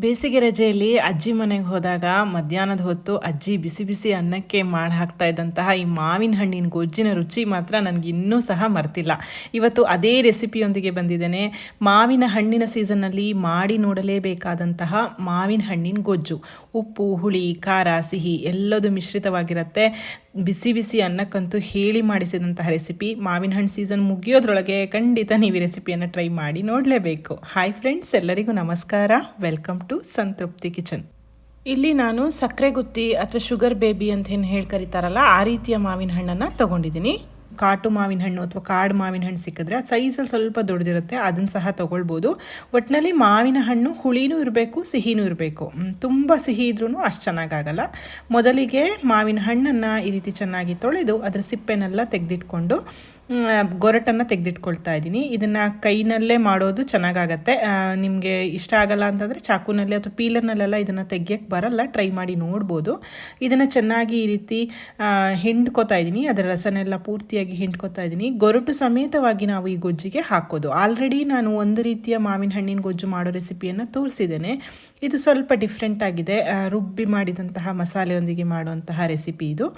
ಬೇಸಿಗೆ ರಜೆಯಲ್ಲಿ ಅಜ್ಜಿ ಮನೆಗೆ ಹೋದಾಗ ಮಧ್ಯಾಹ್ನದ ಹೊತ್ತು ಅಜ್ಜಿ ಬಿಸಿ ಬಿಸಿ ಅನ್ನಕ್ಕೆ ಮಾಡಿ ಹಾಕ್ತಾ ಇದ್ದಂತಹ ಈ ಮಾವಿನ ಹಣ್ಣಿನ ಗೊಜ್ಜಿನ ರುಚಿ ಮಾತ್ರ ನನಗೆ ಇನ್ನೂ ಸಹ ಮರ್ತಿಲ್ಲ. ಇವತ್ತು ಅದೇ ರೆಸಿಪಿಯೊಂದಿಗೆ ಬಂದಿದ್ದೇನೆ. ಮಾವಿನ ಹಣ್ಣಿನ ಸೀಸನ್ನಲ್ಲಿ ಮಾಡಿ ನೋಡಲೇಬೇಕಾದಂತಹ ಮಾವಿನ ಹಣ್ಣಿನ ಗೊಜ್ಜು. ಉಪ್ಪು, ಹುಳಿ, ಖಾರ, ಸಿಹಿ ಎಲ್ಲದೂ ಮಿಶ್ರಿತವಾಗಿರುತ್ತೆ. ಬಿಸಿ ಬಿಸಿ ಅನ್ನಕ್ಕಂತೂ ಹೇಳಿ ಮಾಡಿಸಿದಂತಹ ರೆಸಿಪಿ ಮಾವಿನ ಹಣ್ಣು ಸೀಸನ್ ಮುಗಿಯೋದ್ರೊಳಗೆ ಖಂಡಿತ ನೀವು ರೆಸಿಪಿಯನ್ನು ಟ್ರೈ ಮಾಡಿ ನೋಡಲೇಬೇಕು. ಹಾಯ್ ಫ್ರೆಂಡ್ಸ್, ಎಲ್ಲರಿಗೂ ನಮಸ್ಕಾರ. Welcome to Santrupti kitchen. ಇಲ್ಲಿ ನಾನು ಸಕ್ಕರೆ ಗುತ್ತಿ ಅಥವಾ ಶುಗರ್ ಬೇಬಿ ಅಂತ ಏನು ಹೇಳಿ ಕರಿತಾರಲ್ಲ, ಆ ರೀತಿಯ ಮಾವಿನ ಹಣ್ಣನ್ನು ತಗೊಂಡಿದ್ದೀನಿ. ಕಾಟು ಮಾವಿನ ಹಣ್ಣು ಅಥವಾ ಕಾಡು ಮಾವಿನ ಹಣ್ಣು ಸಿಕ್ಕಿದ್ರೆ ಸೈಜಲ್ಲಿ ಸ್ವಲ್ಪ ದೊಡ್ಡದಿರುತ್ತೆ, ಅದನ್ನು ಸಹ ತೊಗೊಳ್ಬೋದು. ಒಟ್ಟಿನಲ್ಲಿ ಮಾವಿನ ಹಣ್ಣು ಹುಳಿನೂ ಇರಬೇಕು, ಸಿಹಿನೂ ಇರಬೇಕು. ತುಂಬ ಸಿಹಿ ಇದ್ರೂ ಅಷ್ಟು ಚೆನ್ನಾಗಾಗಲ್ಲ. ಮೊದಲಿಗೆ ಮಾವಿನ ಹಣ್ಣನ್ನು ಈ ರೀತಿ ಚೆನ್ನಾಗಿ ತೊಳೆದು ಅದರ ಸಿಪ್ಪೆನೆಲ್ಲ ತೆಗೆದಿಟ್ಕೊಂಡು ಗೊರಟನ್ನು ತೆಗೆದಿಟ್ಕೊಳ್ತಾ ಇದ್ದೀನಿ. ಇದನ್ನು ಕೈನಲ್ಲೇ ಮಾಡೋದು ಚೆನ್ನಾಗಾಗತ್ತೆ. ನಿಮಗೆ ಇಷ್ಟ ಆಗಲ್ಲ ಅಂತಂದರೆ ಚಾಕುನಲ್ಲಿ ಅಥವಾ ಪೀಲರ್ನಲ್ಲೆಲ್ಲ ಇದನ್ನು ತೆಗಿಯೋಕ್ಕೆ ಬರಲ್ಲ. ಟ್ರೈ ಮಾಡಿ ನೋಡ್ಬೋದು. ಇದನ್ನು ಚೆನ್ನಾಗಿ ಈ ರೀತಿ ಹಿಂಡ್ಕೋತಾ ಇದ್ದೀನಿ. ಅದರ ರಸನೆಲ್ಲ ಪೂರ್ತಿಯಾಗಿ ಹಿಂಡ್ಕೋತಾ ಇದ್ದೀನಿ. ಗೊರಟು ಸಮೇತವಾಗಿ ನಾವು ಈ ಗೊಜ್ಜಿಗೆ ಹಾಕೋದು. ಆಲ್ರೆಡಿ ನಾನು ಒಂದು ರೀತಿಯ ಮಾವಿನ ಹಣ್ಣಿನ ಗೊಜ್ಜು ಮಾಡೋ ರೆಸಿಪಿಯನ್ನು ತೋರಿಸಿದ್ದೇನೆ. ಇದು ಸ್ವಲ್ಪ ಡಿಫ್ರೆಂಟ್ ಆಗಿದೆ. ರುಬ್ಬಿ ಮಾಡಿದಂತಹ ಮಸಾಲೆಯೊಂದಿಗೆ ಮಾಡುವಂತಹ ರೆಸಿಪಿ ಇದು.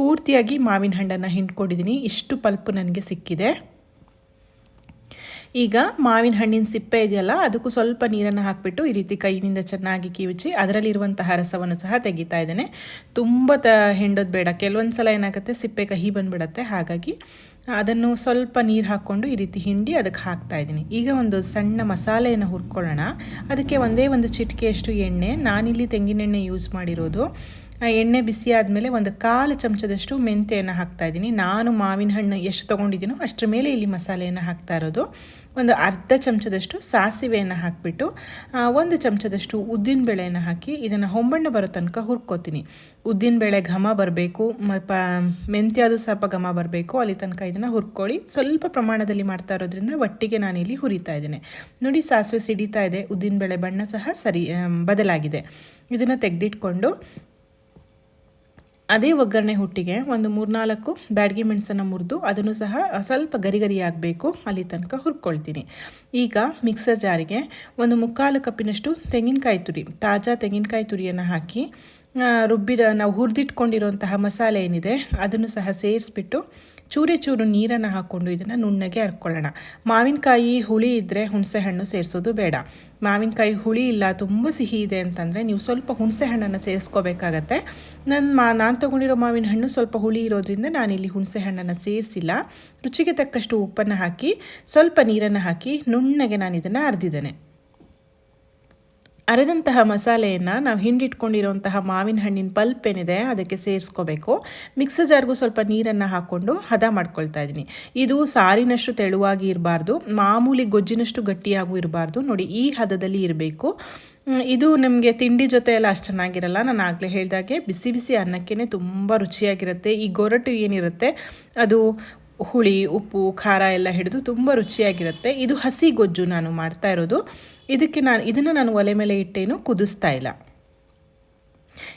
ಪೂರ್ತಿಯಾಗಿ ಮಾವಿನ ಹಣ್ಣನ್ನು ಹಿಂಡ್ಕೊಂಡಿದ್ದೀನಿ. ಇಷ್ಟು ಪಲ್ಪು ನನಗೆ ಸಿಕ್ಕಿದೆ. ಈಗ ಮಾವಿನ ಹಣ್ಣಿನ ಸಿಪ್ಪೆ ಇದೆಯಲ್ಲ, ಅದಕ್ಕೂ ಸ್ವಲ್ಪ ನೀರನ್ನು ಹಾಕಿಬಿಟ್ಟು ಈ ರೀತಿ ಕೈಯಿಂದ ಚೆನ್ನಾಗಿ ಕಿವುಚಿ ಅದರಲ್ಲಿರುವಂತಹ ರಸವನ್ನು ಸಹ ತೆಗಿತಾ ಇದ್ದೇನೆ. ತುಂಬ ತ ಹೆಂಡೋದು ಬೇಡ ಕೆಲವೊಂದು ಸಲ ಏನಾಗುತ್ತೆ, ಸಿಪ್ಪೆ ಕಹಿ ಬಂದುಬಿಡತ್ತೆ. ಹಾಗಾಗಿ ಅದನ್ನು ಸ್ವಲ್ಪ ನೀರು ಹಾಕ್ಕೊಂಡು ಈ ರೀತಿ ಹಿಂಡಿ ಅದಕ್ಕೆ ಹಾಕ್ತಾ ಇದ್ದೀನಿ. ಈಗ ಒಂದು ಸಣ್ಣ ಮಸಾಲೆಯನ್ನು ಹುರ್ಕೊಳ್ಳೋಣ. ಅದಕ್ಕೆ ಒಂದೇ ಒಂದು ಚಿಟಿಕೆಯಷ್ಟು ಎಣ್ಣೆ, ನಾನಿಲ್ಲಿ ತೆಂಗಿನೆಣ್ಣೆ ಯೂಸ್ ಮಾಡಿರೋದು. ಎಣ್ಣೆ ಬಿಸಿ ಆದಮೇಲೆ ಒಂದು ಕಾಲು ಚಮಚದಷ್ಟು ಮೆಂತೆಯನ್ನು ಹಾಕ್ತಾ ಇದ್ದೀನಿ. ನಾನು ಮಾವಿನ ಹಣ್ಣು ಎಷ್ಟು ತೊಗೊಂಡಿದ್ದೀನೋ ಅಷ್ಟರ ಮೇಲೆ ಇಲ್ಲಿ ಮಸಾಲೆಯನ್ನು ಹಾಕ್ತಾ ಇರೋದು. ಒಂದು ಅರ್ಧ ಚಮಚದಷ್ಟು ಸಾಸಿವೆಯನ್ನು ಹಾಕಿಬಿಟ್ಟು ಒಂದು ಚಮಚದಷ್ಟು ಉದ್ದಿನ ಬೇಳೆಯನ್ನು ಹಾಕಿ ಇದನ್ನು ಹೊಂಬಣ್ಣ ಬರೋ ತನಕ ಹುರ್ಕೋತೀನಿ. ಉದ್ದಿನ ಬೇಳೆ ಘಮ ಬರಬೇಕು ಪ, ಮೆಂತ್ಯ ಅದು ಸ್ವಲ್ಪ ಘಮ ಬರಬೇಕು, ಅಲ್ಲಿ ತನಕ ಇದನ್ನು ಹುರ್ಕೊಳ್ಳಿ. ಸ್ವಲ್ಪ ಪ್ರಮಾಣದಲ್ಲಿ ಮಾಡ್ತಾ ಇರೋದ್ರಿಂದ ಒಟ್ಟಿಗೆ ನಾನಿಲ್ಲಿ ಹುರಿತಾ ಇದ್ದೇನೆ. ನೋಡಿ, ಸಾಸಿವೆ ಸಿಡಿತಾ ಇದೆ, ಉದ್ದಿನ ಬೇಳೆ ಬಣ್ಣ ಸಹ ಸರಿ ಬದಲಾಗಿದೆ. ಇದನ್ನು ತೆಗೆದಿಟ್ಕೊಂಡು ಅದೇ ಒಗ್ಗರಣೆ ಹುಟ್ಟಿಗೆ ಒಂದು ಮೂರ್ನಾಲ್ಕು ಬ್ಯಾಡಗಿ ಮೆಣಸನ್ನು ಮುರಿದು ಅದನ್ನು ಸಹ ಸ್ವಲ್ಪ ಗರಿ ಗರಿ ಅಲ್ಲಿ ತನಕ ಹುರ್ಕೊಳ್ತೀನಿ. ಈಗ ಮಿಕ್ಸರ್ ಜಾರಿಗೆ ಒಂದು ಮುಕ್ಕಾಲು ಕಪ್ಪಿನಷ್ಟು ತೆಂಗಿನಕಾಯಿ ತುರಿ, ತಾಜಾ ತೆಂಗಿನಕಾಯಿ ತುರಿಯನ್ನು ಹಾಕಿ ರುಬ್ಬಿದ, ನಾವು ಹುರಿದಿಟ್ಕೊಂಡಿರುವಂತಹ ಮಸಾಲೆ ಏನಿದೆ ಅದನ್ನು ಸಹ ಸೇರಿಸ್ಬಿಟ್ಟು ಚೂರೆ ಚೂರು ನೀರನ್ನು ಹಾಕ್ಕೊಂಡು ಇದನ್ನು ನುಣ್ಣಗೆ ಹರ್ಕೊಳ್ಳೋಣ ಮಾವಿನಕಾಯಿ ಹುಳಿ ಇದ್ದರೆ ಹುಣಸೆಹಣ್ಣು ಸೇರಿಸೋದು ಬೇಡ. ಮಾವಿನಕಾಯಿ ಹುಳಿ ಇಲ್ಲ, ತುಂಬ ಸಿಹಿ ಇದೆ ಅಂತಂದರೆ ನೀವು ಸ್ವಲ್ಪ ಹುಣಸೆ ಹಣ್ಣನ್ನು ಸೇರಿಸ್ಕೋಬೇಕಾಗತ್ತೆ. ನನ್ನ ಮಾ, ನಾನು ತೊಗೊಂಡಿರೋ ಮಾವಿನ ಹಣ್ಣು ಸ್ವಲ್ಪ ಹುಳಿ ಇರೋದ್ರಿಂದ ನಾನಿಲ್ಲಿ ಹುಣಸೆ ಹಣ್ಣನ್ನು ಸೇರಿಸಿಲ್ಲ. ರುಚಿಗೆ ತಕ್ಕಷ್ಟು ಉಪ್ಪನ್ನು ಹಾಕಿ, ಸ್ವಲ್ಪ ನೀರನ್ನು ಹಾಕಿ ನುಣ್ಣಗೆ ನಾನು ಇದನ್ನು ಅರ್ದಿದ್ದೇನೆ. ಅರೆದಂತಹ ಮಸಾಲೆಯನ್ನು ನಾವು ಹಿಂಡಿಟ್ಕೊಂಡಿರುವಂತಹ ಮಾವಿನ ಹಣ್ಣಿನ ಪಲ್ಪ್ ಏನಿದೆ ಅದಕ್ಕೆ ಸೇರಿಸ್ಕೋಬೇಕು. ಮಿಕ್ಸರ್ ಜಾರ್ಗೂ ಸ್ವಲ್ಪ ನೀರನ್ನು ಹಾಕ್ಕೊಂಡು ಹದ ಮಾಡ್ಕೊಳ್ತಾ ಇದ್ದೀನಿ. ಇದು ಸಾರಿನಷ್ಟು ತೆಳುವಾಗಿ ಇರಬಾರ್ದು, ಮಾಮೂಲಿ ಗೊಜ್ಜಿನಷ್ಟು ಗಟ್ಟಿಯಾಗೂ ಇರಬಾರ್ದು. ನೋಡಿ, ಈ ಹದದಲ್ಲಿ ಇರಬೇಕು. ಇದು ನಿಮಗೆ ತಿಂಡಿ ಜೊತೆ ಎಲ್ಲ ಅಷ್ಟು ಚೆನ್ನಾಗಿರಲ್ಲ. ನಾನು ಆಗಲೇ ಹೇಳಿದಾಗೆ ಬಿಸಿ ಬಿಸಿ ಅನ್ನಕ್ಕೇ ತುಂಬ ರುಚಿಯಾಗಿರುತ್ತೆ. ಈ ಗೊರಟು ಏನಿರುತ್ತೆ, ಅದು ಹುಳಿ, ಉಪ್ಪು, ಖಾರ ಎಲ್ಲ ಹಿಡಿದು ತುಂಬ ರುಚಿಯಾಗಿರುತ್ತೆ. ಇದು ಹಸಿ ಗೊಜ್ಜು ನಾನು ಮಾಡ್ತಾ ಇರೋದು. ಇದಕ್ಕೆ ನಾನು, ಇದನ್ನು ನಾನು ಒಲೆ ಮೇಲೆ ಇಟ್ಟೇನು ಕುದಿಸ್ತಾ ಇಲ್ಲ.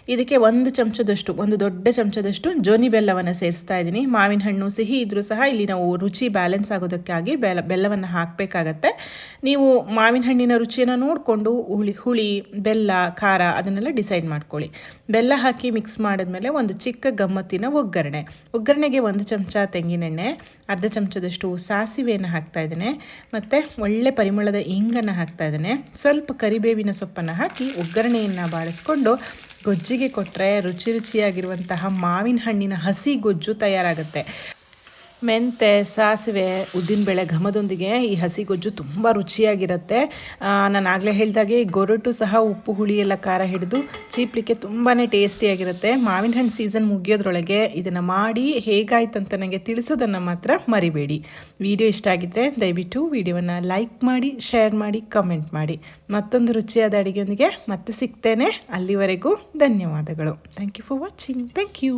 ಇದಕ್ಕೆ ಒಂದು ಚಮಚದಷ್ಟು, ಒಂದು ದೊಡ್ಡ ಚಮಚದಷ್ಟು ಜೋನಿ ಬೆಲ್ಲವನ್ನು ಸೇರಿಸ್ತಾ ಇದ್ದೀನಿ. ಮಾವಿನ ಹಣ್ಣು, ಸಿಹಿ ಇದ್ದರೂ ಸಹ ಇಲ್ಲಿ ನಾವು ರುಚಿ ಬ್ಯಾಲೆನ್ಸ್ ಆಗೋದಕ್ಕಾಗಿ ಬೆಲ್ಲ, ಬೆಲ್ಲವನ್ನು ಹಾಕಬೇಕಾಗತ್ತೆ. ನೀವು ಮಾವಿನ ಹಣ್ಣಿನ ರುಚಿಯನ್ನು ನೋಡಿಕೊಂಡು ಹುಳಿ ಹುಳಿ, ಬೆಲ್ಲ, ಖಾರ ಅದನ್ನೆಲ್ಲ ಡಿಸೈಡ್ ಮಾಡ್ಕೊಳ್ಳಿ. ಬೆಲ್ಲ ಹಾಕಿ ಮಿಕ್ಸ್ ಮಾಡಿದ್ಮೇಲೆ ಒಂದು ಚಿಕ್ಕ ಗಮ್ಮತ್ತಿನ ಒಗ್ಗರಣೆ. ಒಗ್ಗರಣೆಗೆ ಒಂದು ಚಮಚ ತೆಂಗಿನೆಣ್ಣೆ, ಅರ್ಧ ಚಮಚದಷ್ಟು ಸಾಸಿವೆಯನ್ನು ಹಾಕ್ತಾ ಇದ್ದೇನೆ. ಮತ್ತು ಒಳ್ಳೆ ಪರಿಮಳದ ಇಂಗನ್ನು ಹಾಕ್ತಾ ಇದ್ದೇನೆ. ಸ್ವಲ್ಪ ಕರಿಬೇವಿನ ಸೊಪ್ಪನ್ನು ಹಾಕಿ ಒಗ್ಗರಣೆಯನ್ನು ಬಾಳಿಸ್ಕೊಂಡು ಗೊಜ್ಜಿಗೆ ಕೊಟ್ಟರೆ ರುಚಿ ರುಚಿಯಾಗಿರುವಂತಹ ಮಾವಿನ ಹಣ್ಣಿನ ಹಸಿ ಗೊಜ್ಜು ತಯಾರಾಗುತ್ತೆ. ಮೆಂತೆ, ಸಾಸಿವೆ, ಉದ್ದಿನಬೇಳೆ ಘಮದೊಂದಿಗೆ ಈ ಹಸಿ ಗೊಜ್ಜು ತುಂಬ ರುಚಿಯಾಗಿರುತ್ತೆ. ನಾನು ಆಗಲೇ ಹೇಳಿದಾಗೆ ಗೊರಟು ಸಹ ಉಪ್ಪು, ಹುಳಿ ಎಲ್ಲ ಖಾರ ಹಿಡಿದು ಚೀಪ್ಲಿಕ್ಕೆ ತುಂಬಾ ಟೇಸ್ಟಿಯಾಗಿರುತ್ತೆ. ಮಾವಿನ ಹಣ್ಣು ಸೀಸನ್ ಮುಗಿಯೋದ್ರೊಳಗೆ ಇದನ್ನು ಮಾಡಿ ಹೇಗಾಯ್ತಂತ ನನಗೆ ತಿಳಿಸೋದನ್ನು ಮಾತ್ರ ಮರಿಬೇಡಿ. ವಿಡಿಯೋ ಇಷ್ಟ ಆಗಿದ್ದರೆ ದಯವಿಟ್ಟು ವಿಡಿಯೋವನ್ನು ಲೈಕ್ ಮಾಡಿ, ಶೇರ್ ಮಾಡಿ, ಕಮೆಂಟ್ ಮಾಡಿ. ಮತ್ತೊಂದು ರುಚಿಯಾದ ಅಡುಗೆಯೊಂದಿಗೆ ಮತ್ತೆ ಸಿಗ್ತೇನೆ. ಅಲ್ಲಿವರೆಗೂ ಧನ್ಯವಾದಗಳು. Thank you for watching thank you